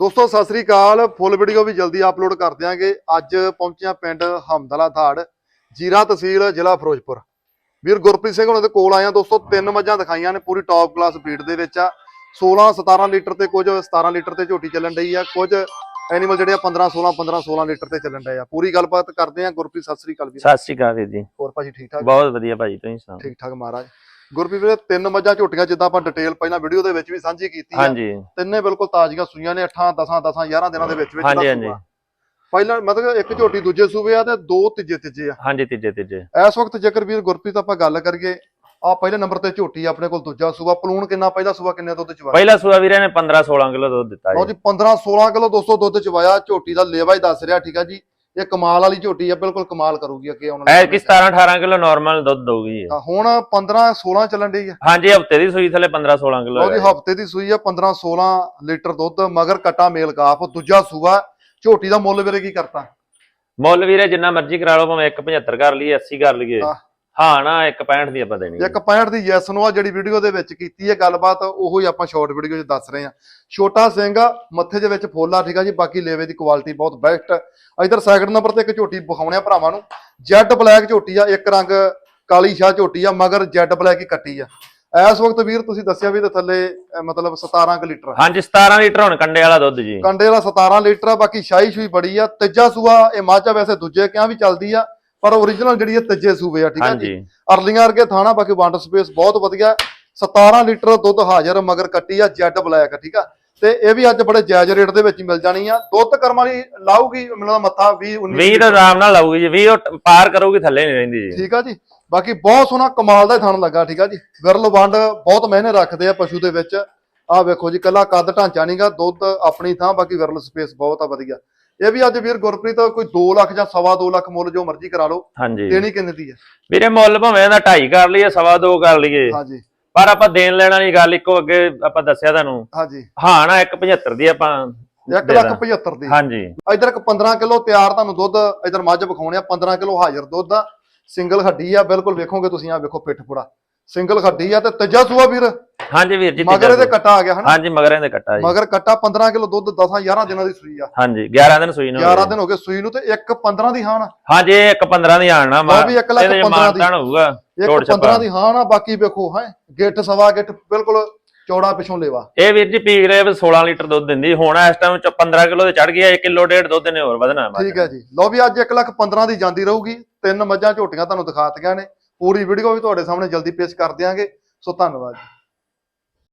ਦੋਸਤੋ ਸਤਿ ਸ੍ਰੀ ਅਕਾਲ। Full video ਵੀ ਜਲਦੀ upload ਕਰ ਦਿਆਂਗੇ। ਅੱਜ ਪਹੁੰਚਿਆ ਪਿੰਡ ਹਮਦਲਾ ਧਾੜ ਜੀਰਾ ਤਹਿਸੀਲ ਜ਼ਿਲ੍ਹਾ ਫਿਰੋਜ਼ਪੁਰ। ਵੀਰ ਗੁਰਪ੍ਰੀਤ ਸਿੰਘ ਉਹਨਾਂ ਦੇ ਕੋਲ ਆਇਆ। ਦੋਸਤੋ ਤਿੰਨ ਮੱਝਾਂ ਦਿਖਾਈਆਂ ਨੇ ਪੂਰੀ ਟੌਪ ਕਲਾਸ ਬਰੀਡ ਦੇ ਵਿੱਚ ਆ। 16 17 ਲੀਟਰ ਤੇ ਕੁਝ 17 ਲੀਟਰ ਤੇ ਝੋਟੀ ਚੱਲਣ ਡਈ ਆ। ਕੁਝ ਐਨੀਮਲ ਜਿਹੜੇ ਆ 15 16 15 16 ਲੀਟਰ ਤੇ ਚੱਲਣ ਡਏ ਆ। ਪੂਰੀ ਗੱਲਬਾਤ ਕਰਦੇ ਆ। ਗੁਰਪ੍ਰੀਤ ਸਤਿ ਸ੍ਰੀ ਅਕਾਲ ਵੀਰ। ਸਤਿ ਸ਼੍ਰੀ ਅਕਾਲ ਵੀਰ ਜੀ। ਹੋਰ ਭਾਜੀ ਠੀਕ ਠਾਕ? ਬਹੁਤ ਵਧੀਆ ਭਾਜੀ ਤੁਸੀਂ ਸੁਣਾਓ? ਠੀਕ ਠਾਕ ਮਹਾਰਾਜ। ਗੁਰਪ੍ਰੀਤ ਵੀਰੇ ਤਿੰਨ ਮੱਝਾਂ ਝੋਟੀਆਂ ਜਿੱਦਾਂ ਆਪਾਂ ਡਿਟੇਲ ਪਹਿਲਾਂ ਵੀਡੀਓ ਦੇ ਵਿੱਚ ਵੀ ਸਾਂਝੀ ਕੀਤੀ ਆ। ਹਾਂਜੀ। ਤਿੰਨੇ ਬਿਲਕੁਲ ਤਾਜ਼ੀਆਂ ਸੂਈਆਂ ਨੇ 8 10 10 11 ਦਿਨਾਂ ਦੇ ਵਿੱਚ ਵਿੱਚ ਹਾਂਜੀ, ਹਾਂਜੀ। ਪਹਿਲਾਂ ਮਤਲਬ ਇੱਕ ਝੋਟੀ ਦੂਜੇ ਸੂਬੇ ਆ ਤੇ ਦੋ ਤੀਜੇ ਤੀਜੇ ਆ। ਹਾਂਜੀ ਤੀਜੇ ਤੀਜੇ। ਇਸ ਵਕਤ ਜੇਕਰ ਵੀਰ ਗੁਰਪ੍ਰੀਤ ਆਪਾਂ ਗੱਲ ਕਰੀਏ ਆ ਪਹਿਲੇ ਨੰਬਰ ਤੇ ਝੋਟੀ ਆਪਣੇ ਕੋਲ ਦੂਜਾ ਸੂਬਾ ਪਲੂਣ ਕਿੰਨਾ ਪਹਿਲਾ ਸੂਬਾ ਕਿੰਨੇ ਦੁੱਧ ਚ ਵਾਇਆ? ਪਹਿਲਾ ਸੂਆ ਵੀਰੇ ਨੇ 15 16 ਕਿਲੋ ਦੁੱਧ ਦਿੱਤਾ ਲਓ ਜੀ ਜੀ। 15 16 ਕਿਲੋ 200 ਦੁੱਧ ਚ ਵਾਇਆ। ਝੋਟੀ ਦਾ ਲੇਵਾ ਹੀ ਦੱਸ ਰਿਹਾ ਠੀਕ ਆ ਜੀ। ਇਹ ਕਮਾਲ ਵਾਲੀ ਝੋਟੀ ਆ ਬਿਲਕੁਲ ਕਮਾਲ ਕਰੂਗੀ ਅੱਗੇ ਆਉਣ ਐ ਵਾਲੇ ਕਿ 17 18 ਕਿਲੋ ਨਾਰਮਲ ਦੁੱਧ ਦਊਗੀ ਇਹ। ਤਾਂ ਹੁਣ 15 16 ਚੱਲਣ ਡਈ ਆ। ਹਾਂਜੀ ਹਫ਼ਤੇ ਦੀ ਸੂਈ ਥਲੇ 15 16 ਕਿਲੋ ਜੀ ਹਫ਼ਤੇ ਦੀ ਸੂਈ ਆ 15 16 ਲੀਟਰ ਦੁੱਧ ਮਗਰ ਕਟਾ ਮੇਲ ਕਾਫ ਦੂਜਾ ਸੂਆ। ਝੋਟੀ ਦਾ ਮੁੱਲ ਵੀਰੇ ਕੀ ਕਰਤਾ? ਮੁੱਲ ਵੀਰੇ ਜਿੰਨਾ ਮਰਜ਼ੀ ਕਰਾ ਲਓ ਭਾਵੇਂ 175 ਕਰ ਲਈਏ 80 ਕਰ ਲਈਏ। ਹਾਂ। ਹਾਂ ਨਾ 165 ਦੀ ਆਪਾਂ ਦੇਣੀ ਇੱਕ 65 ਦੀ ਯੈਸ ਨੂੰ ਆ ਜਿਹੜੀ ਵੀਡੀਓ ਦੇ ਵਿੱਚ ਕੀਤੀ ਹੈ ਗੱਲਬਾਤ ਉਹੋ ਹੀ ਆਪਾਂ ਸ਼ਾਰਟ ਵੀਡੀਓ 'ਚ ਦੱਸ ਰਹੇ ਹਾਂ। ਛੋਟਾ ਸਿੰਘ ਆ ਮੱਥੇ ਦੇ ਵਿੱਚ ਫੁੱਲ ਠੀਕ ਆ ਜੀ ਬਾਕੀ ਲੇਵੇ ਦੀ ਕੁਆਲਿਟੀ ਬਹੁਤ ਬੈਸਟ ਇਧਰ ਸੈਕਿੰਡ ਨੰਬਰ ਤੇ ਇੱਕ ਝੋਟੀ ਵਿਖਾਉਣੇ ਆ ਭਰਾਵਾਂ ਨੂੰ। ਜੈਡ ਬਲੈਕ ਝੋਟੀ ਆ ਇੱਕ ਰੰਗ ਕਾਲੀ ਸ਼ਾਹ ਝੋਟੀ ਆ ਮਗਰ ਜੈਡ ਬਲੈਕ ਹੀ ਕੱਟੀ ਆ। ਇਸ ਵਕਤ ਵੀਰ ਤੁਸੀਂ ਦੱਸਿਆ ਵੀ ਤੇ ਥੱਲੇ ਮਤਲਬ 17 ਕੁ ਲੀਟਰ ਹਾਂਜੀ 17 ਲੀਟਰ ਹੁਣ ਕੰਡੇ ਵਾਲਾ ਦੁੱਧ ਜੀ। ਕੰਡੇ ਵਾਲਾ 17 ਲੀਟਰ ਆ ਬਾਕੀ ਸ਼ਾਹੀ ਸ਼ੂਈ ਬੜੀ ਆ। ਤੀਜਾ ਸੂਆ ਇਹ ਮਾਝਾ ਵੈਸੇ ਦੂਜੇ ਕਿਆਂ ਵੀ ਚੱਲਦੀ ਆ। ਪਰ ਓਰੀਜਨਲ ਜਿਹੜੀ ਇਹ ਤੀਜੇ ਸੂਬੇ ਆ ਠੀਕ ਆ ਜੀ? ਅਰਲੀਆਂ ਵਰਗੇ ਥਾਣਾ ਬਾਕੀ ਵੰਡ ਸਪੇਸ ਬਹੁਤ ਵਧੀਆ 17 ਲੀਟਰ ਦੁੱਧ ਹਾਜ਼ਰ ਮਗਰ ਕੱਟੀ ਆ ਜੈਡ ਬਲੈਕ ਠੀਕ ਆ? ਤੇ ਇਹ ਵੀ ਅੱਜ ਬੜੇ ਜਾਇਜ਼ ਰੇਟ ਦੇ ਵਿੱਚ ਹੀ ਮਿਲ ਜਾਣੀ ਆ। ਦੁੱਧ ਕਰਮ ਵਾਲੀ ਲਾਊਗੀ ਮਿਲਦਾ ਮੱਥਾ 20 19 20 ਤਾਂ ਆਰਾਮ ਨਾਲ ਲਾਊਗੀ ਜੀ। 20 ਉਹ ਪਾਰ ਕਰੂਗੀ ਥੱਲੇ ਨਹੀਂ ਰਹਿੰਦੀ ਜੀ। ਠੀਕ ਆ ਜੀ? ਬਾਕੀ ਬਹੁਤ ਸੋਹਣਾ ਕਮਾਲ ਦਾ ਹੀ ਥਣ ਲੱਗਾ ਠੀਕ ਆ ਜੀ? ਵਿਰਲ ਵੰਡ ਬਹੁਤ ਮਿਹਨੇ ਰੱਖਦੇ ਆ ਪਸ਼ੂ ਦੇ ਵਿੱਚ। ਆਹ ਵੇਖੋ ਜੀ ਕੱਲਾ ਕੱਦ ਢਾਂਚਾ ਨਹੀਂਗਾ ਦੁੱਧ ਆਪਣੀ ਥਾਂ ਬਾਕੀ ਵਿਰਲ ਸਪੇਸ ਬਹੁਤ ਆ ਵਧੀਆ। ਇਹ ਵੀ ਅੱਜ ਵੀਰ ਗੁਰਪ੍ਰੀਤ ਕੋਈ 2 ਲੱਖ ਜਾਂ ਸਵਾ 2 ਲੱਖ ਮੁੱਲ ਜੋ ਮਰਜ਼ੀ ਕਰਾ ਲਓ ਹਾਂਜੀ। ਦੇਣੀ ਕਿੰਨੇ ਦੀ ਹੈ? ਵੀਰੇ ਮੁੱਲ ਭਾਵੇਂ ਇਹਦਾ 2.5 ਕਰ ਲਈਏ ਸਵਾ ਦੋ ਕਰ ਲਈਏ। ਹਾਂਜੀ। ਪਰ ਆਪਾਂ ਦੇਣ ਲੈਣ ਵਾਲੀ ਗੱਲ ਇੱਕੋ ਅੱਗੇ ਆਪਾਂ ਦੱਸਿਆ ਤੁਹਾਨੂੰ। ਹਾਂਜੀ। ਹਾਂ ਨਾ 175 ਦੀ ਆਪਾਂ 1 ਦੇ ਲੱਖ ਦਾਂ। 75 ਦੀ। ਹਾਂਜੀ। ਇਧਰ ਇੱਕ 15 ਕਿਲੋ ਤਿਆਰ ਤੁਹਾਨੂੰ ਦੁੱਧ ਇਧਰ ਮੱਝ ਵਿਖਾਉਣੇ ਆ 15 ਕਿਲੋ ਹਾਜ਼ਰ ਦੁੱਧ ਆ। ਸਿੰਗਲ ਹੱਡੀ ਆ ਬਿਲਕੁਲ ਵੇਖੋਗੇ ਤੁਸੀਂ ਆ ਵੇਖੋ ਪਿੱਠ ਪੂੜਾ। ਸਿੰਗਲ ਹੱਡੀ ਆ ਤੇ ਤੀਜਾ ਸੂਆ ਵੀਰ। ਹਾਂਜੀ ਵੀਰ ਜੀ ਮਗਰ ਇਹਦੇ। ਕੱਟਾ ਆ ਗਿਆ ਹਨਾ? ਹਾਂਜੀ ਮਗਰਾਂ ਦੇ ਕੱਟਾ ਜੀ। ਮਗਰ ਕੱਟਾ 15 ਕਿਲੋ ਦੁੱਧ 10 11 ਦਿਨਾਂ ਦੀ ਸੂਈ ਆ। ਹਾਂਜੀ 11 ਦਿਨ ਸੂਈ ਨੂੰ 11 ਦਿਨ ਹੋ ਗਏ ਸੂਈ ਨੂੰ ਤੇ ਇੱਕ 15 ਦੀ ਹਾਨ ਹਾਂਜੀ ਇਹ ਇੱਕ 15 ਦੀ ਆਣਾ ਲਓ ਵੀ ਇੱਕ ਲੱਖ 15 ਦੀ। ਹੋਊਗਾ ਇੱਕ ਛੋੜ 15 ਛੱਪਾ ਦੀ ਹਾਨ ਆ ਬਾਕੀ ਵੇਖੋ ਹੈ ਗਿੱਠ ਸਵਾ ਗਿੱਠ ਬਿਲਕੁਲ ਚੌੜਾ ਪਿਛੋਂ ਲੇਵਾ। ਇਹ ਵੀਰ ਜੀ ਪੀਕ ਰਹੇ ਵੀ 16 ਲੀਟਰ ਦੁੱਧ ਦਿੰਦੀ ਹੁਣ ਇਸ ਟਾਈਮ ਚ 15 ਕਿਲੋ ਤੇ ਚੜ ਗਿਆ 1 ਕਿਲੋ ਡੇਢ ਦੁੱਧ ਨੇ ਹੋਰ ਵਧਣਾ। ਠੀਕ ਹੈ ਜੀ। ਲਓ ਵੀ ਅੱਜ 1 ਲੱਖ 15 ਦੀ ਜਾਂਦੀ ਰਹੂਗੀ। ਤਿੰਨ ਮੱਝਾਂ ਝੋਟੀਆਂ ਤੁਹਾਨੂੰ ਦਿਖਾਤੀਆਂ ਨੇ। ਪੂਰੀ ਵੀਡੀਓ ਵੀ ਤੁਹਾਡੇ ਸਾਹਮਣੇ ਜਲਦੀ ਪੇਸ਼ ਕਰ ਦਿਆਂਗੇ। ਸੋ ਧੰਨਵਾਦ ਜੀ।